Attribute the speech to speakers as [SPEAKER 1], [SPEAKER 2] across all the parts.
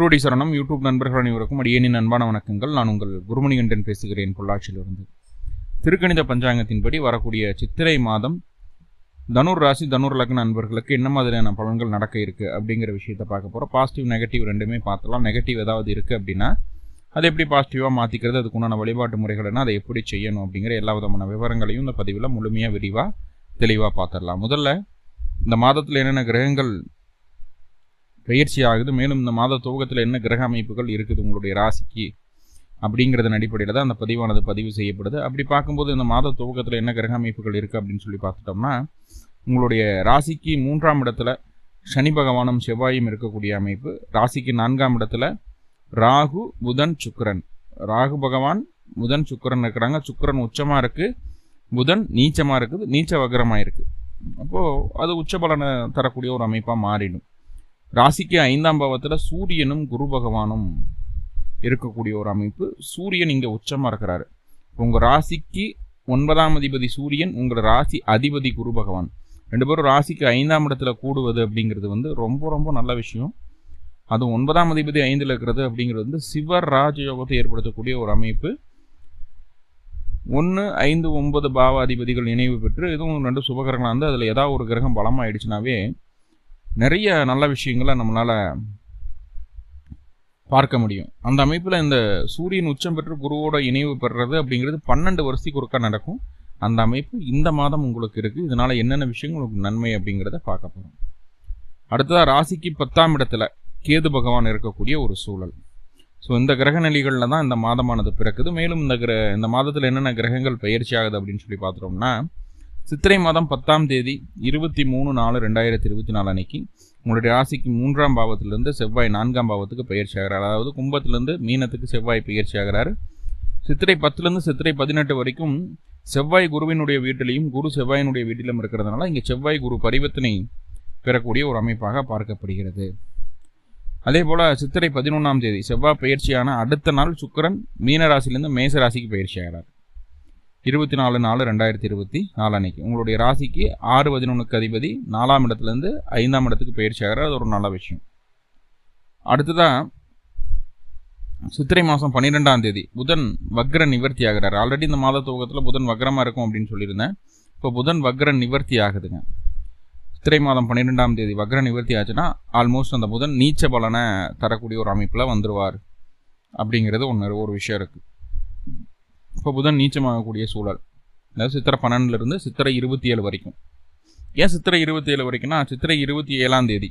[SPEAKER 1] குருவடி சரணம். யூடியூப் நண்பர்கள் அனைவருக்கும் அடியேனின் அன்பான வணக்கங்கள். நான் உங்கள் குருமணிகண்டன் பேசுகிறேன் பொள்ளாச்சியிலிருந்து. திருக்கணித பஞ்சாங்கத்தின்படி வரக்கூடிய சித்திரை மாதம் தனுர் ராசி தனுர் லக்ன நண்பர்களுக்கு என்ன மாதிரியான பலன்கள் நடக்க இருக்குது அப்படிங்கிற விஷயத்தை பார்க்க போகிறோம் பாசிட்டிவ் நெகட்டிவ் ரெண்டுமே பார்த்தலாம் நெகட்டிவ் ஏதாவது இருக்குது அப்படின்னா அதை எப்படி பாசிட்டிவாக மாற்றிக்கிறது அதுக்குண்டான வழிபாட்டு முறைகள்னா அதை எப்படி செய்யணும் அப்படிங்கிற எல்லா விதமான விவரங்களையும் இந்த பதிவில் முழுமையாக விரிவாக தெளிவாக பார்த்துடலாம். முதல்ல இந்த மாதத்தில் என்னென்ன கிரகங்கள் பயிற்சி ஆகுது மேலும் இந்த மாத துவக்கத்தில் என்ன கிரக அமைப்புகள் இருக்குது உங்களுடைய ராசிக்கு அப்படிங்கிறதன் அடிப்படையில் தான் அந்த பதிவானது பதிவு செய்யப்படுது. அப்படி பார்க்கும்போது இந்த மாத துவக்கத்தில் என்ன கிரக அமைப்புகள் இருக்குது அப்படின்னு சொல்லி பார்த்துட்டோம்னா உங்களுடைய ராசிக்கு மூன்றாம் இடத்துல சனி பகவானும் செவ்வாயும் இருக்கக்கூடிய அமைப்பு. ராசிக்கு நான்காம் இடத்துல ராகு புதன் சுக்கரன். ராகு பகவான் புதன் சுக்கரன் இருக்கிறாங்க. சுக்கரன் உச்சமாக இருக்குது புதன் நீச்சமாக இருக்குது. நீச்ச வக்கரமாக இருக்குது அப்போது அது உச்ச பலனை தரக்கூடிய ஒரு அமைப்பாக மாறிடும். ராசிக்கு ஐந்தாம் பாவத்தில் சூரியனும் குரு பகவானும் இருக்கக்கூடிய ஒரு அமைப்பு. சூரியன் இங்கே உச்சமாக இருக்கிறாரு. உங்கள் ராசிக்கு ஒன்பதாம் அதிபதி சூரியன் உங்கள் ராசி அதிபதி குரு பகவான். ரெண்டு பேரும் ராசிக்கு ஐந்தாம் இடத்துல கூடுவது அப்படிங்கிறது வந்து ரொம்ப ரொம்ப நல்ல விஷயம். அது ஒன்பதாம் அதிபதி ஐந்தில் இருக்கிறது அப்படிங்கிறது வந்து சிவர் ராஜயோகத்தை ஏற்படுத்தக்கூடிய ஒரு அமைப்பு. ஒன்று ஐந்து ஒன்பது பாவ அதிபதிகள் நினைவு பெற்று இதுவும் ரெண்டு சுபகரங்களாக வந்து அதில் ஏதாவது ஒரு கிரகம் பலமாயிடுச்சுனாவே நிறைய நல்ல விஷயங்களை நம்மளால் பார்க்க முடியும். அந்த அமைப்பில் இந்த சூரியன் உச்சம் பெற்று குருவோட இணைவு பெறுறது அப்படிங்கிறது பன்னெண்டு வருஷத்துக்கு ஒருக்கா நடக்கும். அந்த அமைப்பு இந்த மாதம் உங்களுக்கு இருக்குது இதனால் என்னென்ன விஷயங்கள் உங்களுக்கு நன்மை அப்படிங்கிறத பார்க்க போகிறோம் அடுத்ததாக ராசிக்கு பத்தாம் இடத்துல கேது பகவான் இருக்கக்கூடிய ஒரு சூழல். ஸோ இந்த கிரக நிலைகளில் தான் இந்த மாதமானது பிறக்குது. மேலும் இந்த கிர இந்த மாதத்தில் என்னென்ன கிரகங்கள் பயிற்சி ஆகுது அப்படின்னு சொல்லி பார்த்துட்டோம்னா சித்திரை மாதம் பத்தாம் தேதி இருபத்தி மூணு நாலு ரெண்டாயிரத்தி இருபத்தி நாலு அன்னைக்கு உங்களுடைய ராசிக்கு மூன்றாம் பாவத்திலிருந்து செவ்வாய் நான்காம் பாவத்துக்கு பயிற்சி ஆகிறார் அதாவது கும்பத்திலிருந்து மீனத்துக்கு செவ்வாய் பயிற்சி ஆகிறார் சித்திரை பத்துலேருந்து சித்திரை பதினெட்டு வரைக்கும் செவ்வாய் குருவினுடைய வீட்டிலையும் குரு செவ்வாயினுடைய வீட்டிலும் இருக்கிறதுனால இங்கே செவ்வாய் குரு பரிவர்த்தனை பெறக்கூடிய ஒரு அமைப்பாக பார்க்கப்படுகிறது. அதே போல் சித்திரை பதினொன்றாம் தேதி செவ்வாய் பயிற்சியான அடுத்த நாள் சுக்கரன் மீனராசிலேருந்து மேச ராசிக்கு பயிற்சி ஆகிறார் இருபத்தி நாலு நாலு ரெண்டாயிரத்தி இருபத்தி நாலு அன்னைக்கு. உங்களுடைய ராசிக்கு ஆறு பதினொன்றுக்கு அதிபதி நாலாம் இடத்துலேருந்து ஐந்தாம் இடத்துக்கு பயிற்சி ஆகிற அது ஒரு நல்ல விஷயம். அடுத்ததாக சித்திரை மாதம் பன்னிரெண்டாம் தேதி புதன் வக்ர நிவர்த்தி ஆகிறார். ஆல்ரெடி இந்த மாத துவக்கத்தில் புதன் வக்ரமாக இருக்கும் அப்படின்னு சொல்லியிருந்தேன். இப்போ புதன் வக்ர நிவர்த்தி ஆகுதுங்க. சித்திரை மாதம் பன்னிரெண்டாம் தேதி வக்ர நிவர்த்தி ஆச்சுன்னா ஆல்மோஸ்ட் அந்த புதன் நீச்ச பலனை தரக்கூடிய ஒரு அமைப்பில் வந்துடுவார் அப்படிங்கிறது ஒன்று ஒரு விஷயம் இருக்குது இப்போ புதன் நீச்சமாகக்கூடிய சூழல். அதாவது சித்திரை பன்னெண்டுலேருந்து சித்திரை இருபத்தி ஏழு வரைக்கும். ஏன் சித்திரை இருபத்தி ஏழு வரைக்கும்னா சித்திரை இருபத்தி ஏழாம் தேதி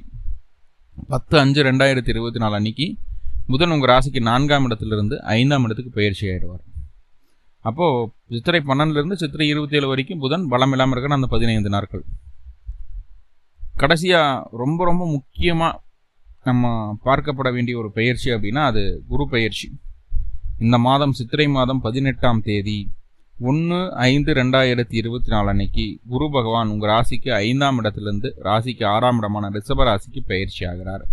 [SPEAKER 1] பத்து அஞ்சு ரெண்டாயிரத்தி இருபத்தி நாலு அன்னைக்கு புதன் உங்கள் ராசிக்கு நான்காம் இடத்துலேருந்து ஐந்தாம் இடத்துக்கு பயிற்சி ஆகிடுவார் அப்போது சித்திரை பன்னெண்டுலேருந்து சித்திரை இருபத்தி ஏழு வரைக்கும் புதன் பலம் இல்லாமல் இருக்கிற அந்த பதினைந்து நாட்கள். கடைசியாக ரொம்ப ரொம்ப முக்கியமாக நம்ம பார்க்கப்பட வேண்டிய ஒரு பயிற்சி அப்படின்னா அது குரு பயிற்சி. இந்த மாதம் சித்திரை மாதம் பதினெட்டாம் தேதி ஒன்று ஐந்து ரெண்டாயிரத்தி இருபத்தி நாலு அன்னைக்கு குரு பகவான் உங்கள் ராசிக்கு ஐந்தாம் இடத்துலேருந்து ராசிக்கு ஆறாம் இடமான ரிஷப ராசிக்கு பயிற்சி ஆகிறார்.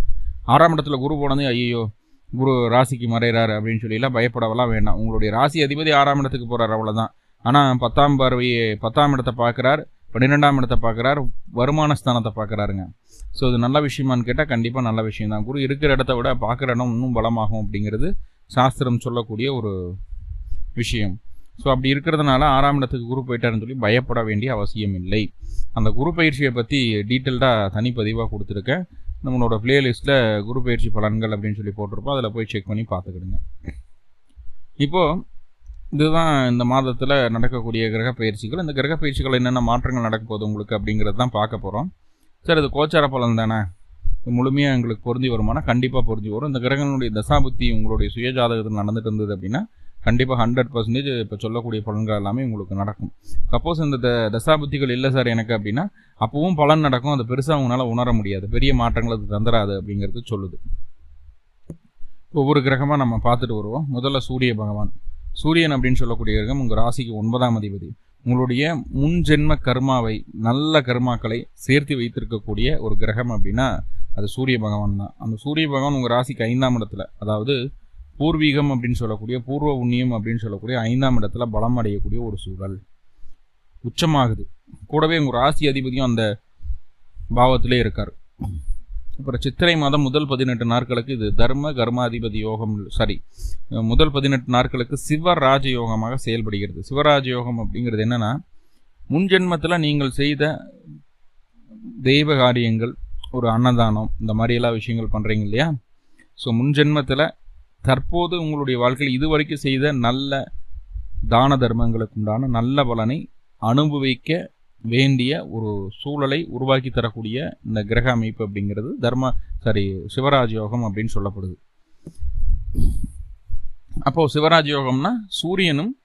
[SPEAKER 1] ஆறாம் இடத்துல குரு போனது ஐயோ குரு ராசிக்கு மறைகிறார் அப்படின்னு சொல்லிலாம் பயப்படவெல்லாம் வேண்டாம். உங்களுடைய ராசி அதிபதி ஆறாம் இடத்துக்கு போகிறார் அவ்வளோதான் ஆனால் பத்தாம் பார்வையை பத்தாம் இடத்தை பார்க்குறார் பன்னிரெண்டாம் இடத்தை பார்க்குறாரு வருமான ஸ்தானத்தை பார்க்குறாருங்க. ஸோ இது நல்ல விஷயமான்னு கேட்டால் கண்டிப்பாக நல்ல விஷயம் தான் குரு இருக்கிற இடத்த விட பார்க்குற இடம் இன்னும் பலமாகும் அப்படிங்கிறது சாஸ்திரம் சொல்லக்கூடிய ஒரு விஷயம். ஸோ அப்படி இருக்கிறதுனால ஆறாம் இடத்துக்கு குரு போயிட்டாருன்னு சொல்லி பயப்பட வேண்டிய அவசியம் இல்லை. அந்த குரு பயிற்சியை பற்றி டீட்டெயில்டாக தனிப்பதிவாக கொடுத்துருக்கேன் நம்மளோட பிளேலிஸ்ட்டில் குரு பயிற்சி பலன்கள் அப்படின்னு சொல்லி போட்டிருப்போம். அதில் போய் செக் பண்ணி பார்த்துக்கிடுங்க. இப்போது இதுதான் இந்த மாதத்தில் நடக்கக்கூடிய கிரக பயிற்சிகள். இந்த கிரக பயிற்சிகள் என்னென்ன மாற்றங்கள் நடக்க போகுது உங்களுக்கு அப்படிங்கிறது தான் பார்க்க போகிறோம் சார் இது கோச்சார பலன் தானே? முழுமையாக எங்களுக்கு பொருந்தி வருமானா கண்டிப்பாக பொருந்தி வரும். இந்த கிரகங்களுடைய தசாபுத்தி உங்களுடைய சுயஜாதகத்தில் நடந்துட்டு இருந்தது அப்படின்னா கண்டிப்பாக ஹண்ட்ரட் பர்சன்டேஜ் இப்போ சொல்லக்கூடிய பலன்கள் எல்லாமே உங்களுக்கு நடக்கும். சப்போஸ் இந்த த தசாபுத்திகள் இல்லை சார் எனக்கு அப்படின்னா அப்போவும் பலன் நடக்கும். அது பெருசாக உங்களால் உணர முடியாது. பெரிய மாற்றங்கள் அது தந்துடாது அப்படிங்கிறது சொல்லுது. ஒவ்வொரு கிரகமாக நம்ம பார்த்துட்டு வருவோம். முதல்ல சூரிய பகவான். சூரியன் அப்படின்னு சொல்லக்கூடிய கிரகம் உங்கள் ராசிக்கு ஒன்பதாம் அதிபதி. உங்களுடைய முன் ஜென்ம கர்மாவை நல்ல கர்மாக்களை சேர்த்து வைத்திருக்கக்கூடிய ஒரு கிரகம் அப்படின்னா அது சூரிய பகவான் தான். அந்த சூரிய பகவான் உங்கள் ராசிக்கு ஐந்தாம் இடத்துல அதாவது பூர்வீகம் அப்படின்னு சொல்லக்கூடிய பூர்வ உண்ணியம் அப்படின்னு சொல்லக்கூடிய ஐந்தாம் இடத்துல பலம் அடையக்கூடிய ஒரு சூழல். உச்சமாகுது. கூடவே உங்கள் ராசி அதிபதியும் அந்த பாவத்திலே இருக்கார். அப்புறம் சித்திரை மாதம் முதல் பதினெட்டு நாட்களுக்கு இது தர்ம கர்மாதிபதி யோகம் சாரி முதல் பதினெட்டு நாட்களுக்கு சிவராஜ யோகமாக செயல்படுகிறது. சிவராஜ யோகம் அப்படிங்கிறது என்னென்னா முன்ஜென்மத்தில் நீங்கள் செய்த தெய்வ காரியங்கள் ஒரு அன்னதானம் இந்த மாதிரி எல்லா விஷயங்கள் பண்ணுறீங்க இல்லையா? ஸோ முன்ஜென்மத்தில் தற்போது உங்களுடைய வாழ்க்கையில் இதுவரைக்கும் செய்த நல்ல தான தர்மங்களுக்கு உண்டான நல்ல பலனை அனுபவிக்க வேண்டிய ஒரு சூழலை உருவாக்கி தரக்கூடிய இந்த கிரக அமைப்பு அப்படிங்கிறது தர்ம சாரி சிவராஜ் யோகம் அப்படின்னு சொல்லப்படுது. அப்போது சிவராஜ் யோகம்னா சூரியனும்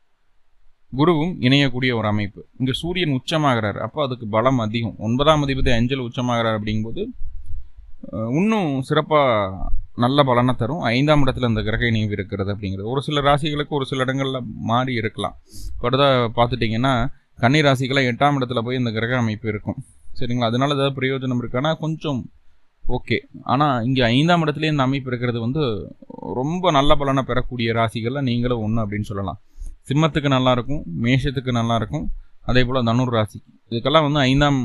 [SPEAKER 1] குருவும் இணையக்கூடிய ஒரு அமைப்பு. இங்கே சூரியன் உச்சமாகிறார் அப்போ அதுக்கு பலம் அதிகம். ஒன்பதாம் அதிபதி அஞ்சல் உச்சமாகிறார் அப்படிங்கும்போது இன்னும் சிறப்பாக நல்ல பலனை தரும். ஐந்தாம் இடத்துல இந்த கிரக இணைவு இருக்கிறது அப்படிங்கிறது. ஒரு சில ராசிகளுக்கு ஒரு சில இடங்களில் மாறி இருக்கலாம். படுதா பார்த்துட்டிங்கன்னா கன்னி ராசிக்கெல்லாம் எட்டாம் இடத்துல போய் இந்த கிரக அமைப்பு இருக்கும். சரிங்களா? அதனால ஏதாவது பிரயோஜனம் இருக்கானா? கொஞ்சம் ஓகே. ஆனால் இங்கே ஐந்தாம் இடத்துலேயே இந்த அமைப்பு இருக்கிறது வந்து ரொம்ப நல்ல பலனை பெறக்கூடிய ராசிகளில் நீங்களும் ஒன்று அப்படின்னு சொல்லலாம். சிம்மத்துக்கு நல்லா இருக்கும் மேஷத்துக்கு நல்லா இருக்கும் அதே போல் தனுர் ராசி இதுக்கெல்லாம் வந்து ஐந்தாம்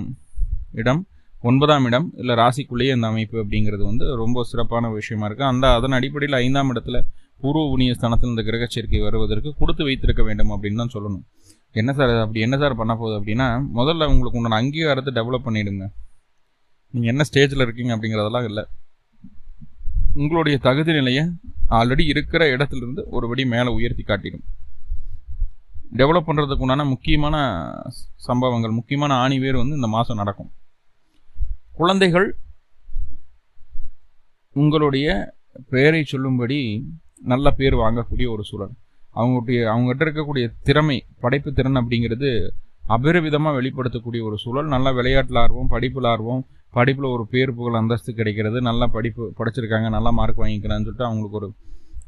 [SPEAKER 1] இடம் ஒன்பதாம் இடம் இல்லை ராசிக்குள்ளேயே இந்த அமைப்பு அப்படிங்கிறது வந்து ரொம்ப சிறப்பான விஷயமா இருக்குது அந்த அதன் அடிப்படையில் ஐந்தாம் இடத்துல பூர்வ புண்ணிய ஸ்தானத்தில் இந்த கிரக சேர்க்கை வருவதற்கு கொடுத்து வைத்திருக்க வேண்டும் அப்படின்னு தான் சொல்லணும். என்ன சார் அது அப்படி என்ன சார் பண்ண போகுது அப்படின்னா முதல்ல உங்களுக்கு உண்டான அங்கீகாரத்தை டெவலப் பண்ணிவிடுங்க நீங்கள் என்ன ஸ்டேஜில் இருக்கீங்க அப்படிங்கிறதெல்லாம் இல்லை. உங்களுடைய தகுதி நிலையை ஆல்ரெடி இருக்கிற இடத்துலேருந்து ஒருபடி மேலே உயர்த்தி காட்டிடும். டெவலப் பண்ணுறதுக்கு உண்டான முக்கியமான சம்பவங்கள் முக்கியமான ஆணிவேர் வந்து இந்த மாதம் நடக்கும். குழந்தைகள் உங்களுடைய பெயரை சொல்லும்படி நல்ல பேர் வாங்கக்கூடிய ஒரு சூழல். அவங்களுடைய அவங்ககிட்ட இருக்கக்கூடிய திறமை படைப்பு திறன் அப்படிங்கிறது அபரிவிதமாக வெளிப்படுத்தக்கூடிய ஒரு சூழல். நல்லா விளையாட்டில் ஆர்வம் படிப்பில் ஆர்வம் படிப்பில் ஒரு பேர் புகழ் அந்தஸ்து கிடைக்கிறது. நல்லா படிப்பு படிச்சிருக்காங்க நல்லா மார்க் வாங்கிக்கிறான்னு சொல்லிட்டு அவங்களுக்கு ஒரு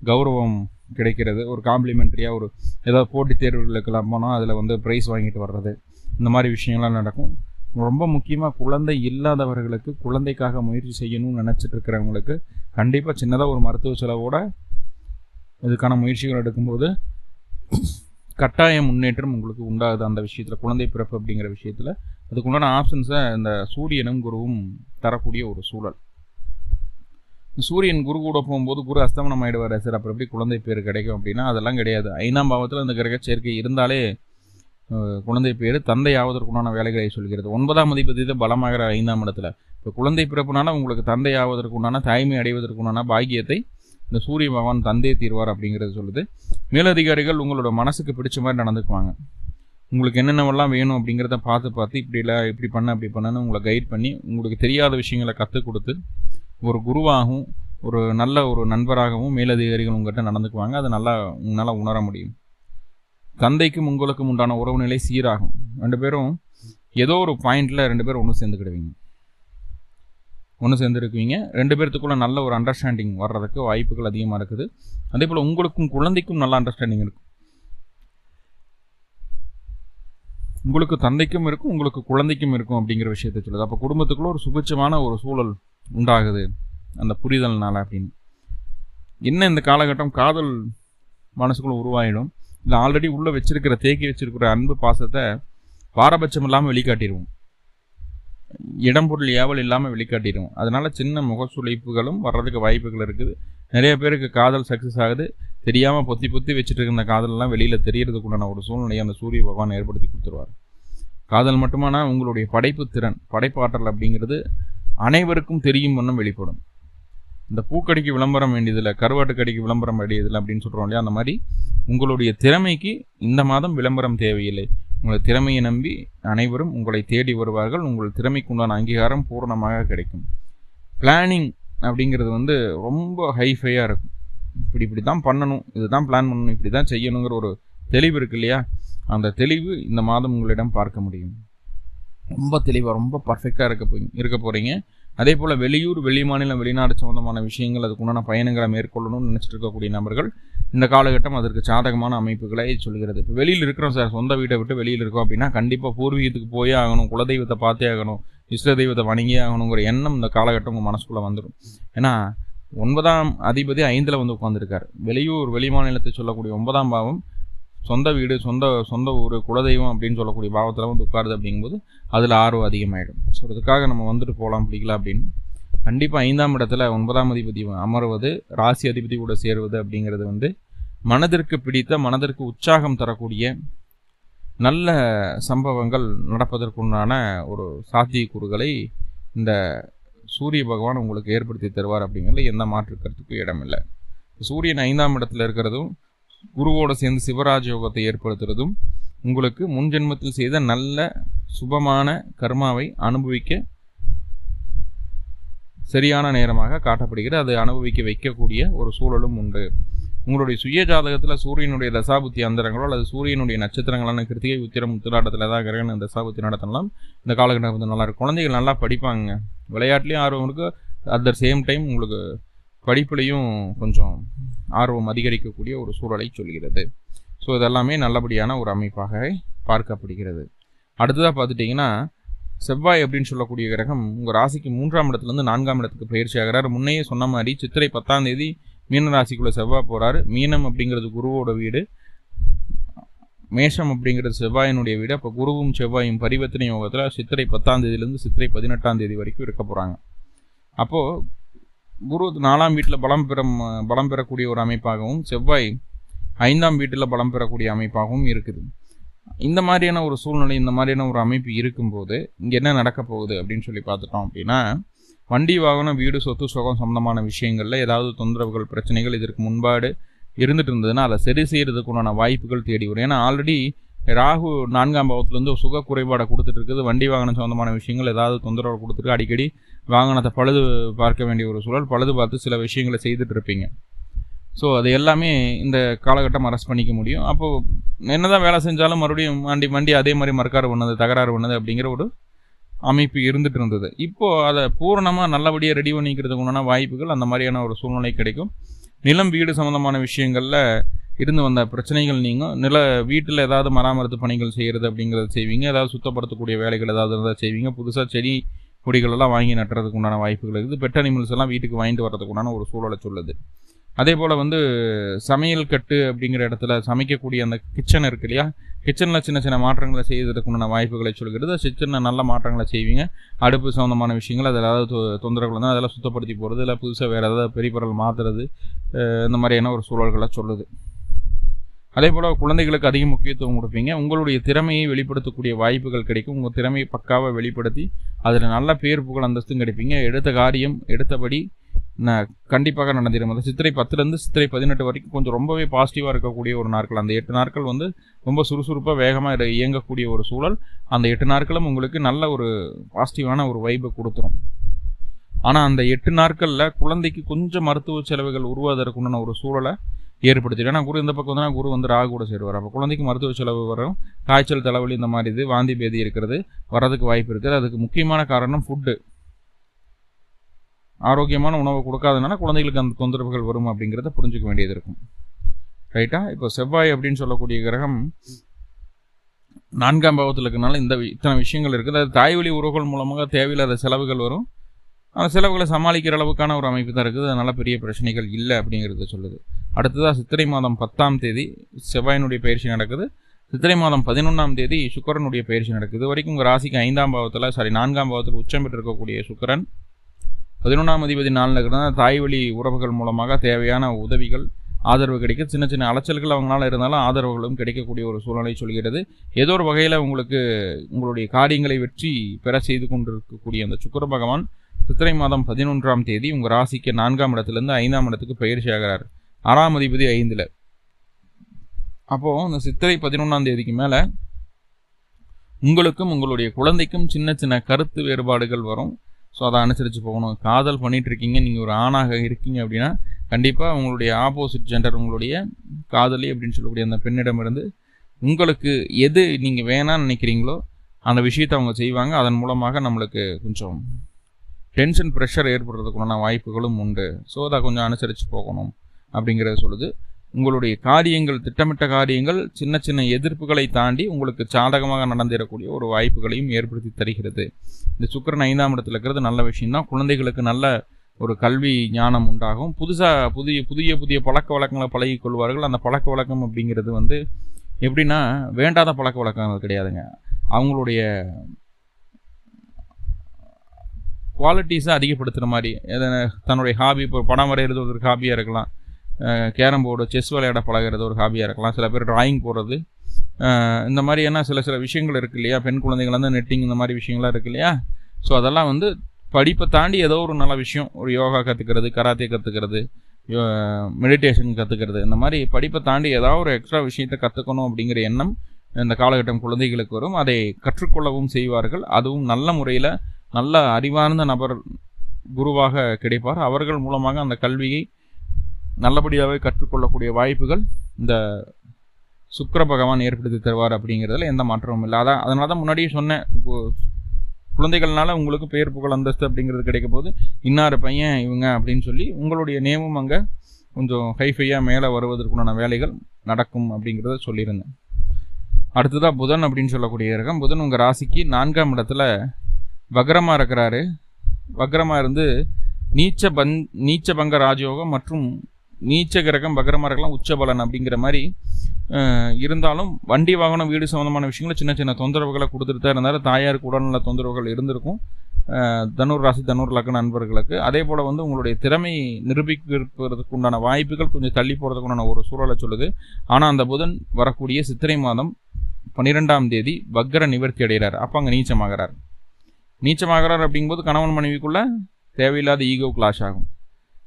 [SPEAKER 1] கௌரவம் கிடைக்கிறது. ஒரு காம்ப்ளிமெண்ட்ரியாக ஒரு ஏதாவது போட்டித் தேர்வுகளுக்கெல்லாம் போனால் அதில் வந்து ப்ரைஸ் வாங்கிட்டு வர்றது. இந்த மாதிரி விஷயங்கள்லாம் நடக்கும். ரொம்ப முக்கியமாக குழந்தை இல்லாதவர்களுக்கு குழந்தைக்காக முயற்சி செய்யணும்னு நினச்சிட்டு இருக்கிறவங்களுக்கு கண்டிப்பாக சின்னதாக ஒரு மருத்துவ செலவோட இதுக்கான முயற்சிகள் எடுக்கும்போது கட்டாய முன்னேற்றம் உங்களுக்கு உண்டாகுது அந்த விஷயத்தில் குழந்தை பிறப்பு அப்படிங்கிற விஷயத்தில். அதுக்குண்டான ஆப்ஷன்ஸை இந்த சூரியனும் குருவும் தரக்கூடிய ஒரு சூழல். சூரியன் குரு கூட போகும்போது குரு அஸ்தமனம் ஆயிடுவார் சார் அப்புறம் எப்படி குழந்தை பேர் கிடைக்கும் அப்படின்னா அதெல்லாம் கிடையாது. ஐந்தாம் பாவத்தில் அந்த கிரக சேர்க்கை இருந்தாலே குழந்தை பேர் தந்தை ஆவதற்குண்டான வேலைகளை சொல்கிறது. ஒன்பதாம் அதிபதி தான் பலமாகிற ஐந்தாம் இடத்துல. இப்போ குழந்தை பிறப்புனால உங்களுக்கு தந்தை ஆவதற்குண்டான தாய்மை அடைவதற்குண்டான பாக்கியத்தை இந்த சூரிய பகவான் தந்தையை தீர்வார் அப்படிங்கிறது சொல்லுது. மேலதிகாரிகள் உங்களோட மனசுக்கு பிடிச்ச மாதிரி நடந்துக்குவாங்க. உங்களுக்கு என்னென்னவெல்லாம் வேணும் அப்படிங்கிறத பார்த்து பார்த்து இப்படி இல்லை இப்படி பண்ண அப்படி பண்ணன்னு உங்களை கைட் பண்ணி உங்களுக்கு தெரியாத விஷயங்களை கற்றுக் கொடுத்து ஒரு குருவாகவும் ஒரு நல்ல ஒரு நண்பராகவும் மேலதிகாரிகள் உங்கள்கிட்ட நடந்துக்குவாங்க. அதை நல்லா உங்களால் உணர முடியும். தந்தைக்கும் உங்களுக்கும் உண்டான உறவு நிலை சீராகும். ரெண்டு பேரும் ஏதோ ஒரு பாயிண்டில் ரெண்டு பேரும் ஒன்று சேர்ந்துக்கிடுவீங்க. ஒன்று சேர்ந்துருக்குவீங்க. ரெண்டு பேர்த்துக்குள்ள நல்ல ஒரு அண்டர்ஸ்டாண்டிங் வர்றதுக்கு வாய்ப்புகள் அதிகமாக இருக்குது. அதே போல் உங்களுக்கும் குழந்தைக்கும் நல்ல அண்டர்ஸ்டாண்டிங் இருக்கும். உங்களுக்கு தந்தைக்கும் இருக்கும் உங்களுக்கு குழந்தைக்கும் இருக்கும் அப்படிங்கிற விஷயத்தை சொல்லுது. அப்போ குடும்பத்துக்குள்ள ஒரு சுபிட்சமான ஒரு சூழல் உண்டாகுது அந்த புரிதல்னால் அப்படின்னு. என்ன இந்த காலகட்டம்? காதல் மனசுக்குள்ள உருவாயிடும். இல்லை ஆல்ரெடி உள்ளே வச்சிருக்கிற தேக்கி வச்சிருக்கிற அன்பு பாசத்தை பாரபட்சம் இல்லாமல் வெளிக்காட்டிடுவோம் இடம் பொருள் ஏவல் இல்லாமல் வெளிக்காட்டிடுவோம் அதனால் சின்ன முகசுளிப்புகளும் வர்றதுக்கு வாய்ப்புகள் இருக்குது. நிறைய பேருக்கு காதல் சக்ஸஸ் ஆகுது. தெரியாமல் பொத்தி பொத்தி வச்சுட்டு இருந்த காதலெல்லாம் வெளியில் தெரியறதுக்குண்டான ஒரு சூழ்நிலையை அந்த சூரிய பகவான் ஏற்படுத்தி கொடுத்துருவார். காதல் மட்டுமானா உங்களுடைய படைப்பு திறன் படைப்பாற்றல் அப்படிங்கிறது அனைவருக்கும் தெரியும் வண்ணம் வெளிப்படும். இந்த பூக்கடிக்கு விளம்பரம் வேண்டியதில்லை கருவாட்டுக்கடிக்கு விளம்பரம் வேண்டியதில்லை அப்படின்னு சொல்கிறோம் இல்லையா? அந்த மாதிரி உங்களுடைய திறமைக்கு இந்த மாதம் விளம்பரம் தேவையில்லை. உங்களை திறமையை நம்பி அனைவரும் உங்களை தேடி வருவார்கள். உங்கள் திறமைக்கு உண்டான அங்கீகாரம் பூரணமாக கிடைக்கும். பிளானிங் அப்படிங்கிறது வந்து ரொம்ப ஹைஃபையாக இருக்கும். இப்படி இப்படி தான் பண்ணணும் இதுதான் பிளான் பண்ணணும் இப்படி தான் செய்யணுங்கிற ஒரு தெளிவு இருக்கு இல்லையா? அந்த தெளிவு இந்த மாதம் உங்களிடம் பார்க்க முடியும். ரொம்ப தெளிவாக ரொம்ப பர்ஃபெக்டாக இருக்க போய் இருக்க போகிறீங்க அதே போல் வெளியூர் வெளி மாநிலம் வெளிநாடு சம்மந்தமான விஷயங்கள் அதுக்குண்டான பயணங்களை மேற்கொள்ளணும்னு நினச்சிட்டு இருக்கக்கூடிய நபர்கள் இந்த காலகட்டம் அதற்கு சாதகமான அமைப்புகளை சொல்கிறது. இப்போ வெளியில் இருக்கிறோம் சார் சொந்த வீட்டை விட்டு வெளியில் இருக்கோம் அப்படின்னா கண்டிப்பாக பூர்வீகத்துக்கு போயே ஆகணும் குலதெய்வத்தை பார்த்தே ஆகணும் இஷ்ட தெய்வத்தை வணங்கியே ஆகணுங்கிற எண்ணம் இந்த காலகட்டம் உங்கள் மனசுக்குள்ளே வந்துடும் ஏன்னா ஒன்பதாம் அதிபதி ஐந்தில் வந்து உட்காந்துருக்கார் வெளியூர் வெளி மாநிலத்தை சொல்லக்கூடிய ஒன்பதாம் பாவம் சொந்த வீடு சொந்த சொந்த ஊர் குலதெய்வம் அப்படின்னு சொல்லக்கூடிய பாவத்தில் வந்து உட்காருது அப்படிங்கும்போது அதில் ஆர்வம் அதிகமாகிடும் ஸோ அதுக்காக நம்ம வந்துட்டு போகலாம் பிடிக்கல அப்படின்னு. கண்டிப்பாக ஐந்தாம் இடத்துல ஒன்பதாம் அதிபதி அமர்வது ராசி அதிபதி கூட சேருவது அப்படிங்கிறது வந்து மனதிற்கு பிடித்த மனதிற்கு உற்சாகம் தரக்கூடிய நல்ல சம்பவங்கள் நடப்பதற்குண்டான ஒரு சாத்தியக்கூறுகளை இந்த சூரிய பகவான் உங்களுக்கு ஏற்படுத்தி தருவார் அப்படிங்கிறது எந்த மாற்று கருத்துக்கும் இடமில்லை. சூரியன் ஐந்தாம் இடத்துல இருக்கிறதும் குருவோட சேர்ந்து சிவராஜ யோகத்தை ஏற்படுத்துறதும் உங்களுக்கு முன் ஜென்மத்தில் செய்த நல்ல சுபமான கர்மாவை அனுபவிக்க சரியான நேரமாக காட்டப்படுகிறது. அது அனுபவிக்க வைக்கக்கூடிய ஒரு சூழலும் உண்டு. உங்களுடைய சுய ஜாதகத்தில் சூரியனுடைய தசாபுத்தி அந்தரங்களோ அல்லது சூரியனுடைய நட்சத்திரங்களான கிருத்திகை உத்திரம் உத்திராட்டத்தில் ஏதாவது கிரகணம் தசாபுத்தி நடத்தலாம். இந்த காலகட்டம் நல்லா இருக்கும். குழந்தைகள் நல்லா படிப்பாங்க. விளையாட்டுலேயும் ஆர்வம் இருக்குது அட் த சேம் டைம் உங்களுக்கு படிப்புலையும் கொஞ்சம் ஆர்வம் அதிகரிக்கக்கூடிய ஒரு சூழலை சொல்கிறது. ஸோ இதெல்லாமே நல்லபடியான ஒரு அமைப்பாக பார்க்கப்படுகிறது. அடுத்ததாக பார்த்துட்டிங்கன்னா செவ்வாய் அப்படின்னு சொல்லக்கூடிய கிரகம் உங்கள் ராசிக்கு மூன்றாம் இடத்துலேருந்து நான்காம் இடத்துக்கு பயிற்சி ஆகிறார். முன்னையே சொன்ன மாதிரி சித்திரை பத்தாம் தேதி மீன ராசிக்குள்ளே செவ்வாய் போகிறாரு மீனம் அப்படிங்கிறது குருவோட வீடு. மேஷம் அப்படிங்கிறது செவ்வாயினுடைய வீடு. அப்போ குருவும் செவ்வாயும் பரிவர்த்தனை யோகத்தில் சித்திரை பத்தாம் தேதியிலேருந்து சித்திரை பதினெட்டாம் தேதி வரைக்கும் இருக்க போகிறாங்க அப்போது குரு நாலாம் வீட்டில் பலம் பெற பலம் பெறக்கூடிய ஒரு அமைப்பாகவும் செவ்வாய் ஐந்தாம் வீட்டில் பலம் பெறக்கூடிய அமைப்பாகவும் இருக்குது. இந்த மாதிரியான ஒரு சூழ்நிலை இந்த மாதிரியான ஒரு அமைப்பு இருக்கும்போது இங்கே என்ன நடக்க போகுது அப்படின்னு சொல்லி பார்த்துட்டோம் அப்படின்னா வண்டி வாகனம் வீடு சொத்து சுகம் சம்பந்தமான விஷயங்களில் ஏதாவது தொந்தரவுகள் பிரச்சனைகள் இதற்கு முன்பாடு இருந்துட்டு இருந்ததுன்னா அதை சரி செய்கிறதுக்குண்டான வாய்ப்புகள் தேடி வரும். ஏன்னா ஆல்ரெடி ராகு நான்காம் பாவத்துலேருந்து சுக குறைபாடை கொடுத்துட்டு இருக்குது. வண்டி வாகனம் சம்மந்தமான விஷயங்கள் ஏதாவது தொந்தரவு கொடுத்துருக்கு அடிக்கடி வாகனத்தை பழுது பார்க்க வேண்டிய ஒரு சூழல் பழுது பார்த்து சில விஷயங்களை செய்துட்டு இருப்பீங்க ஸோ அது எல்லாமே இந்த காலகட்டம் அரெஸ்ட் பண்ணிக்க முடியும். அப்போது என்னதான் வேலை செஞ்சாலும் மறுபடியும் வண்டி வண்டி அதே மாதிரி மறுக்காறு பண்ணது தகராறு பண்ணது அப்படிங்கிற ஒரு அமைப்பு இருந்துட்டு இருந்தது இப்போது அதை பூரணமாக நல்லபடியாக ரெடி பண்ணிக்கிறதுக்கு உண்டான வாய்ப்புகள் அந்த மாதிரியான ஒரு சூழ்நிலை கிடைக்கும். நிலம் வீடு சம்மந்தமான விஷயங்களில் இருந்து வந்த பிரச்சனைகள் நீங்கள் நில வீட்டில் ஏதாவது மராமரத்து பணிகள் செய்கிறது அப்படிங்கிறத செய்வீங்க. ஏதாவது சுத்தப்படுத்தக்கூடிய வேலைகள் ஏதாவது இருந்தால் செய்வீங்க. புதுசாக செடி கொடிகளெல்லாம் வாங்கி நட்டுறதுக்கு உண்டான வாய்ப்புகள் இருக்குது. பெட் அனிமல்ஸ் எல்லாம் வீட்டுக்கு வாங்கிட்டு வர்றதுக்கு உண்டான ஒரு சூழலை சொல்லுது. அதே போல் வந்து சமையல் கட்டு அப்படிங்கிற இடத்துல சமைக்கக்கூடிய அந்த கிச்சன் இருக்கு இல்லையா? கிச்சனில் சின்ன சின்ன மாற்றங்களை செய்வதற்கு உண்டான வாய்ப்புகளை சொல்கிறது. கிச்சனில் நல்ல மாற்றங்களை செய்வீங்க. அடுப்பு சம்மந்தமான விஷயங்கள் அதில் ஏதாவது தொந்தரவுகள் இருந்தால் அதெல்லாம் சுத்தப்படுத்தி போகிறது இல்லை புதுசாக வேறு ஏதாவது பெரியப்பொருள் மாற்றுறது இந்த மாதிரியான ஒரு சூழல்களை சொல்லுது. அதே போல் குழந்தைகளுக்கு அதிக முக்கியத்துவம் கொடுப்பீங்க. உங்களுடைய திறமையை வெளிப்படுத்தக்கூடிய வாய்ப்புகள் கிடைக்கும். உங்கள் திறமையை பக்காவாக வெளிப்படுத்தி அதில் நல்ல பேர் புகழ் அந்தஸ்தும் கிடைப்பீங்க. எடுத்த காரியம் எடுத்தபடி நான் கண்டிப்பாக நடந்திடும். அந்த சித்திரை பத்துலேருந்து சித்திரை பதினெட்டு வரைக்கும் கொஞ்சம் ரொம்பவே பாசிட்டிவாக இருக்கக்கூடிய ஒரு நாட்கள். அந்த எட்டு நாட்கள் வந்து ரொம்ப சுறுசுறுப்பாக வேகமாக இயங்கக்கூடிய ஒரு சூழல். அந்த எட்டு நாட்களும் உங்களுக்கு நல்ல ஒரு பாசிட்டிவான ஒரு வைப்பை கொடுத்துரும். ஆனால் அந்த எட்டு நாட்களில் குழந்தைக்கு கொஞ்சம் மருத்துவ செலவுகள் உருவாதற்குண்டான ஒரு சூழலை ஏற்படுத்திடும் ஏன்னா குரு இந்த பக்கம் வந்து குரு வந்து ராகு கூட சேருவார். அப்போ குழந்தைக்கு மருத்துவ செலவு வரும். காய்ச்சல் தலைவலி இந்த மாதிரி இது வாந்தி பேதி இருக்கிறது வர்றதுக்கு வாய்ப்பு இருக்குது. அதுக்கு முக்கியமான காரணம் ஃபுட்டு ஆரோக்கியமான உணவு கொடுக்காதனால குழந்தைகளுக்கு அந்த தொந்தரவுகள் வரும் அப்படிங்கிறத புரிஞ்சுக்க வேண்டியது இருக்கும். ரைட்டா இப்போ செவ்வாய் அப்படின்னு சொல்லக்கூடிய கிரகம் நான்காம் பாவத்தில் இருக்கிறனால இந்த இத்தனை விஷயங்கள் இருக்குது. அது தாய்வழி உறவுகள் மூலமாக தேவையில்லாத செலவுகள் வரும். அந்த செலவுகளை சமாளிக்கிற அளவுக்கான ஒரு அமைப்பு தான் இருக்குது. அதனால் பெரிய பிரச்சனைகள் இல்லை அப்படிங்கிறத சொல்லுது. அடுத்ததாக சித்திரை மாதம் பத்தாம் தேதி செவ்வாயினுடைய பயிற்சி நடக்குது. சித்திரை மாதம் பதினொன்றாம் தேதி சுக்கரனுடைய பயிற்சி நடக்குது. வரைக்கும் உங்கள் ராசிக்கு ஐந்தாம் பாவத்தில் சாரி நான்காம் பாவத்தில் உச்சம் பெற்றிருக்கக்கூடிய சுக்கரன் பதினொன்றாம் அதிபதி நாளில் இருக்கிறதா தாய் வழி உறவுகள் மூலமாக தேவையான உதவிகள் ஆதரவு கிடைக்க சின்ன சின்ன அலைச்சல்கள் அவங்களால இருந்தாலும் ஆதரவுகளும் கிடைக்கக்கூடிய ஒரு சூழ்நிலை சொல்கிறது. ஏதோ ஒரு வகையில் உங்களுக்கு உங்களுடைய காரியங்களை வெற்றி பெற செய்து கொண்டிருக்கக்கூடிய அந்த சுக்கர பகவான் சித்திரை மாதம் பதினொன்றாம் தேதி உங்கள் ராசிக்கு நான்காம் இடத்துலேருந்து ஐந்தாம் இடத்துக்கு பயிற்சி ஆகிறார் ஆறாம் அதிபதி ஐந்தில். அப்போது இந்த சித்திரை பதினொன்றாம் தேதிக்கு மேலே உங்களுக்கும் உங்களுடைய குழந்தைக்கும் சின்ன சின்ன கருத்து வேறுபாடுகள் வரும். ஸோ அதை அனுசரித்து போகணும். காதல் பண்ணிகிட்ருக்கீங்க நீங்கள் ஒரு ஆணாக இருக்கீங்க அப்படின்னா கண்டிப்பாக உங்களுடைய ஆப்போசிட் ஜெண்டர் உங்களுடைய காதலி அப்படின்னு சொல்லக்கூடிய அந்த பெண்ணிடமிருந்து உங்களுக்கு எது நீங்கள் வேணான்னு நினைக்கிறீங்களோ அந்த விஷயத்தை அவங்க செய்வாங்க. அதன் மூலமாக நம்மளுக்கு கொஞ்சம் டென்ஷன் ப்ரெஷர் ஏற்படுறதுக்குண்டான வாய்ப்புகளும் உண்டு. ஸோ அதை கொஞ்சம் அனுசரித்து போகணும் அப்படிங்கிறத சொல்லுது. உங்களுடைய காரியங்கள் திட்டமிட்ட காரியங்கள் சின்ன சின்ன எதிர்ப்புகளை தாண்டி உங்களுக்கு சாதகமாக நடந்திடக்கூடிய ஒரு வாய்ப்புகளையும் ஏற்படுத்தி தருகிறது. இந்த சுக்கரன் ஐந்தாம் இடத்துல இருக்கிறது நல்ல விஷயம்தான். குழந்தைகளுக்கு நல்ல ஒரு கல்வி ஞானம் உண்டாகும். புதுசாக புதிய புதிய புதிய பழக்க வழக்கங்களை பழகிக்கொள்வார்கள் அந்த பழக்க வழக்கம் அப்படிங்கிறது வந்து எப்படின்னா வேண்டாத பழக்க வழக்கங்கள் கிடையாதுங்க. அவங்களுடைய குவாலிட்டிஸை அதிகப்படுத்துகிற மாதிரி. தன்னுடைய ஹாபி இப்போ படம் வரைகிறது ஒரு ஹாபியாக இருக்கலாம். கேரம் போர்டு செஸ் விளையாட பழகிறது ஒரு ஹாபியாக இருக்கலாம். சில பேர் டிராயிங் போடுறது இந்த இந்த மாதிரியான சில சில விஷயங்கள் இருக்குது இல்லையா? பெண் குழந்தைகள் வந்து நெட்டிங் இந்த மாதிரி விஷயங்கள்லாம் இருக்கு இல்லையா? ஸோ அதெல்லாம் வந்து படிப்பை தாண்டி ஏதோ ஒரு நல்ல விஷயம். ஒரு யோகா கற்றுக்கிறது கராத்தே கற்றுக்கிறது மெடிடேஷன் கற்றுக்கிறது இந்த மாதிரி படிப்பை தாண்டி ஏதாவது ஒரு எக்ஸ்ட்ரா விஷயத்தை கற்றுக்கணும் அப்படிங்கிற எண்ணம் இந்த காலகட்டம் குழந்தைகளுக்கு வரும். அதை கற்றுக்கொள்ளவும் செய்வார்கள். அதுவும் நல்ல முறையில் நல்ல அறிவார்ந்த நபர் குருவாக கிடைப்பார். அவர்கள் மூலமாக அந்த கல்வியை நல்லபடியாகவே கற்றுக்கொள்ளக்கூடிய வாய்ப்புகள் இந்த சுக்கிர பகவான் ஏற்படுத்தி தருவார் அப்படிங்கிறதுல எந்த மாற்றமும் இல்லை. அதான் அதனால தான் முன்னாடியே சொன்னேன் இப்போது குழந்தைகள்னால உங்களுக்கு பெயர் புகழ் அந்தஸ்து அப்படிங்கிறது கிடைக்க போது இன்னார் பையன் இவங்க அப்படின்னு சொல்லி உங்களுடைய நேமும் அங்கே கொஞ்சம் ஹைஃபையாக மேலே வருவதற்குண்டான வேலைகள் நடக்கும் அப்படிங்கிறத சொல்லியிருந்தேன். அடுத்ததாக புதன் அப்படின்னு சொல்லக்கூடிய கிரகம். புதன் உங்கள் ராசிக்கு நான்காம் இடத்துல வக்ரமாக இருக்கிறாரு. வக்ரமாக இருந்து நீச்ச பந் நீச்ச பங்க ராஜயோகம் மற்றும் நீச்ச கிரகம் வக்ரமாக இருக்கலாம் உச்ச பலன் அப்படிங்கிற மாதிரி இருந்தாலும் வண்டி வாகனம் வீடு சம்மந்தமான விஷயங்கள சின்ன சின்ன தொந்தரவுகளை கொடுத்துட்டு தான் இருந்தாலும் தாயாருக்கு உடல்நல தொந்தரவுகள் இருந்திருக்கும். தனுர் ராசி தனுர் லக்ன நண்பர்களுக்கு. அதே போல் வந்து உங்களுடைய திறமை நிரூபிக்கிறதுக்கு உண்டான வாய்ப்புகள் கொஞ்சம் தள்ளி போகிறதுக்கு உண்டான ஒரு சூழலை சொல்லுது. ஆனால் அந்த புதன் வரக்கூடிய சித்திரை மாதம் பன்னிரெண்டாம் தேதி வக்ர நிவர்த்தி அடைகிறார். அப்போ அங்கே நீச்சமாகிறார். நீச்சமாகிறார் அப்படிங்கும்போது கணவன் மனைவிக்குள்ள தேவையில்லாத ஈகோ கிளாஷ் ஆகும்.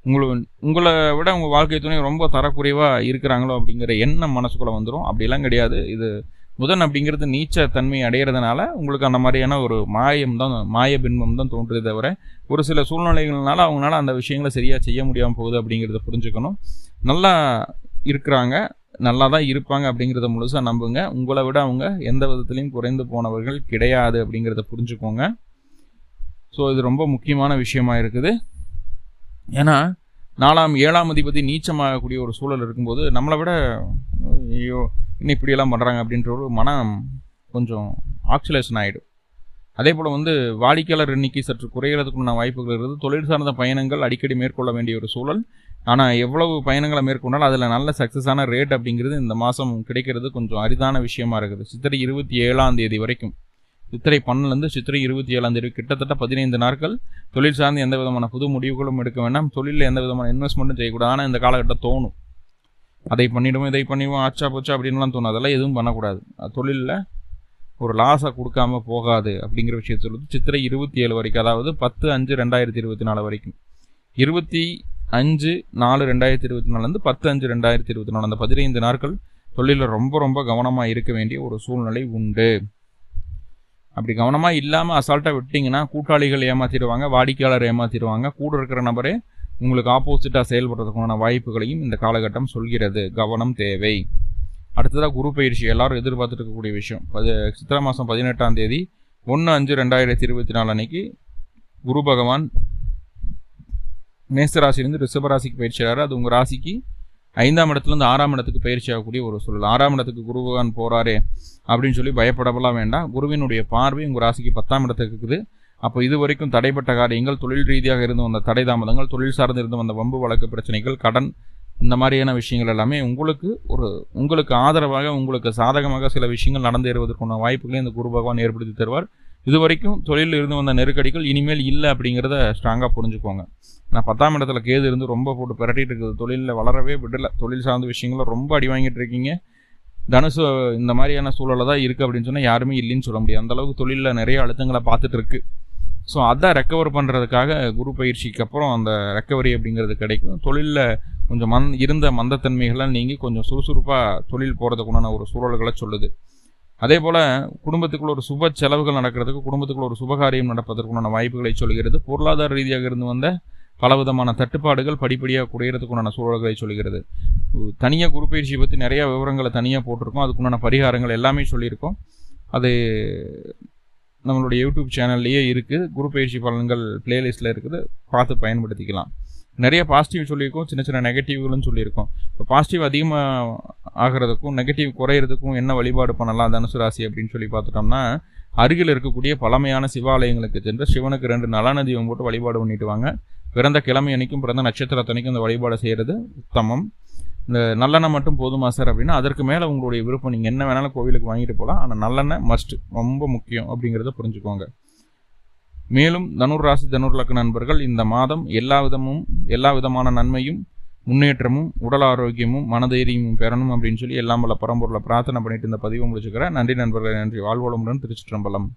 [SPEAKER 1] உங்களை உங்களை விட உங்கள் வாழ்க்கை துணை ரொம்ப தரக்குறைவாக இருக்கிறாங்களோ அப்படிங்கிற எண்ணம் மனசுக்குள்ளே வந்துடும் அப்படிலாம் கிடையாது. இது புதன் அப்படிங்கிறது நீச்ச தன்மை அடையிறதுனால உங்களுக்கு அந்த மாதிரியான ஒரு மாயம் தான் மாய பின்பம் தான் தோன்றுதே தவிர ஒரு சில சூழ்நிலைகள்னால அவங்களால அந்த விஷயங்களை சரியாக செய்ய முடியாமல் போகுது அப்படிங்கிறத புரிஞ்சுக்கணும். நல்லா இருக்கிறாங்க நல்லா தான் இருப்பாங்க அப்படிங்கிறத முழுசாக நம்புங்க. உங்களை விட அவங்க எந்த விதத்துலையும் குறைந்து போனவர்கள் கிடையாது அப்படிங்கிறத புரிஞ்சுக்கோங்க. ஸோ இது ரொம்ப முக்கியமான விஷயமா இருக்குது. ஏன்னா நாலாம் ஏழாம் அதிபதி நீச்சமாகக்கூடிய ஒரு சூழல் இருக்கும்போது நம்மளை விட ஐயோ இன்னும் இப்படியெல்லாம் பண்ணுறாங்க அப்படின்ற ஒரு மனம் கொஞ்சம் ஆக்சிலேஷன் ஆகிடும் அதே போல் வந்து வாடிக்கையாளர் எண்ணிக்கை சற்று குறைகிறதுக்குண்டான வாய்ப்புகள் இருக்குது. தொழில் சார்ந்த பயணங்கள் அடிக்கடி மேற்கொள்ள வேண்டிய ஒரு சூழல். ஆனால் எவ்வளவு பயணங்களை மேற்கொண்டாலும் அதில் நல்ல சக்ஸஸான ரேட் அப்படிங்கிறது இந்த மாதம் கிடைக்கிறது கொஞ்சம் அரிதான விஷயமா இருக்குது. சித்திரை இருபத்தி ஏழாம் தேதி வரைக்கும். சித்திரை பன்னிலேருந்து சித்திரை இருபத்தி ஏழாம் தேதி கிட்டத்தட்ட பதினைந்து நாட்கள் தொழில் சார்ந்து எந்த விதமான புது முடிவுகளும் எடுக்க வேண்டாம். தொழிலில் எந்த விதமான இன்வெஸ்ட்மெண்ட்டும் செய்யக்கூடாது. ஆனால் இந்த காலகட்டம் தோணும். அதை பண்ணிவிடுவோம் இதை பண்ணிடுவோம் ஆச்சா போச்சா அப்படின்லாம் தோணும். அதெல்லாம் எதுவும் பண்ணக்கூடாது. தொழிலில் ஒரு லாஸை கொடுக்காம போகாது அப்படிங்கிற விஷயத்தில் சொல்லுது சித்திரை இருபத்தி ஏழு வரைக்கும் அதாவது பத்து அஞ்சு ரெண்டாயிரத்தி இருபத்தி நாலு வரைக்கும். இருபத்தி அஞ்சு நாலு ரெண்டாயிரத்தி இருபத்தி நாலுலேருந்து பத்து அஞ்சு ரெண்டாயிரத்தி இருபத்தி நாலு அந்த பதினைந்து நாட்கள் தொழிலில் ரொம்ப ரொம்ப கவனமாக இருக்க வேண்டிய ஒரு சூழ்நிலை உண்டு. அப்படி கவனமாக இல்லாமல் அசால்ட்டாக விட்டிங்கன்னா கூட்டாளிகள் ஏமாற்றிடுவாங்க வாடிக்கையாளர் ஏமாற்றிடுவாங்க கூட இருக்கிற நபரே உங்களுக்கு ஆப்போசிட்டாக செயல்படுறதுக்கான வாய்ப்புகளையும் இந்த காலகட்டம் சொல்கிறது. கவனம் தேவை. அடுத்ததாக குரு பயிற்சி. எல்லாரும் எதிர்பார்த்துட்டு இருக்கக்கூடிய விஷயம். பது சித்திரை மாதம் பதினெட்டாம் தேதி ஒன்று அஞ்சு ரெண்டாயிரத்தி இருபத்தி நாலு அன்னைக்கு குரு பகவான் மேசராசிலேருந்து ரிஷபராசிக்கு பயிற்சியாரு அது உங்கள் ராசிக்கு ஐந்தாம் இடத்துலேருந்து ஆறாம் இடத்துக்கு பயிற்சி ஆகக்கூடிய ஒரு சூழல். ஆறாம் இடத்துக்கு குரு பகவான் போகிறாரே அப்படின்னு சொல்லி பயப்படலாம் வேண்டாம். குருவினுடைய பார்வை உங்கள் ராசிக்கு பத்தாம் இடத்துக்கு இருக்குது. அப்போ இது வரைக்கும் தடைப்பட்ட காரியங்கள் தொழில் ரீதியாக இருந்து வந்த தடை தாமதங்கள் தொழில் சார்ந்து இருந்து வந்த வம்பு வழக்கு பிரச்சனைகள் கடன் இந்த மாதிரியான விஷயங்கள் எல்லாமே உங்களுக்கு ஒரு உங்களுக்கு ஆதரவாக உங்களுக்கு சாதகமாக சில விஷயங்கள் நடந்தேறுவதற்கான வாய்ப்புகளை இந்த குரு பகவான் ஏற்படுத்தி தருவார். இது வரைக்கும் தொழிலில் இருந்து வந்த நெருக்கடிகள் இனிமேல் இல்லை அப்படிங்கிறத ஸ்ட்ராங்காக புரிஞ்சுக்கோங்க. நான் பத்தாம் இடத்துல கேது இருந்து ரொம்ப போட்டு பிரட்டிட்டு இருக்குது. தொழிலில் வளரவே விடலை. தொழில் சார்ந்த விஷயங்களும் ரொம்ப அடி வாங்கிட்டு இருக்கீங்க. தனுசு இந்த மாதிரியான சூழலில் தான் இருக்குது அப்படின்னு சொன்னால் யாருமே இல்லைன்னு சொல்ல முடியாது. அந்தளவுக்கு தொழிலில் நிறைய அழுத்தங்களை பார்த்துட்டு இருக்கு. ஸோ அதான் ரெக்கவர் பண்ணுறதுக்காக குரு பயிற்சிக்கு அப்புறம் அந்த ரெக்கவரி அப்படிங்கிறது கிடைக்கும். தொழிலில் கொஞ்சம் மந் இருந்த மந்தத்தன்மைகள்லாம் நீங்கள் கொஞ்சம் சுறுசுறுப்பாக தொழில் போகிறதுக்குண்டான ஒரு சூழல்களை சொல்லுது. அதே போல் குடும்பத்துக்குள்ள ஒரு சுப செலவுகள் நடக்கிறதுக்கு குடும்பத்துக்குள்ள ஒரு சுபகாரியம் நடப்பதற்குண்டான வாய்ப்புகளை சொல்கிறது. பொருளாதார ரீதியாக இருந்து வந்த பலவிதமான தட்டுப்பாடுகள் படிப்படியாக குறையிறதுக்குண்டான சூழல்களை சொல்கிறது. தனியாக குரு பயிற்சியை பற்றி நிறையா விவரங்களை தனியாக போட்டிருக்கோம். அதுக்குண்டான பரிகாரங்கள் எல்லாமே சொல்லியிருக்கோம். அது நம்மளுடைய யூடியூப் சேனல்லையே இருக்குது குரு பயிற்சி பலன்கள் பிளேலிஸ்ட்டில் இருக்குது. பார்த்து பயன்படுத்திக்கலாம். நிறைய பாசிட்டிவ் சொல்லியிருக்கோம். சின்ன சின்ன நெகட்டிவ்களும் சொல்லியிருக்கோம். இப்போ பாசிட்டிவ் அதிகமாக ஆகிறதுக்கும் நெகட்டிவ் குறையிறதுக்கும் என்ன வழிபாடு பண்ணலாம் தனுசு ராசி அப்படின்னு சொல்லி பார்த்துட்டோம்னா அருகில் இருக்கக்கூடிய பழமையான சிவாலயங்களுக்கு சென்று சிவனுக்கு ரெண்டு நலன போட்டு வழிபாடு பண்ணிட்டு வாங்க. பிறந்த கிழமை அன்னைக்கும் பிறந்த நட்சத்திரத்தனைக்கும் இந்த வழிபாடு செய்கிறது உத்தமம். இந்த நல்லெண்ணெய் மட்டும் போதுமா சார் அப்படின்னா அதற்கு மேலே உங்களுடைய விருப்பம் நீங்கள் என்ன வேணாலும் கோவிலுக்கு வாங்கிட்டு போகலாம் ஆனால் நல்லெண்ணெய் மஸ்ட் ரொம்ப முக்கியம் அப்படிங்கிறத புரிஞ்சுக்கோங்க. மேலும் தனுர் ராசி தனுர் லக்ன நண்பர்கள் இந்த மாதம் எல்லா விதமும் எல்லா விதமான நன்மையும் முன்னேற்றமும் உடல் ஆரோக்கியமும் மனதைரியமும் பெறணும் அப்படின்னு சொல்லி எல்லாம் பல பரம்பொருளை பிரார்த்தனை பண்ணிட்டு இந்த பதிவை முடிச்சுக்கிறேன். நன்றி நண்பர்களே நன்றி. வாழ்வோளமுடன் திருச்சிற்றம்பலம்.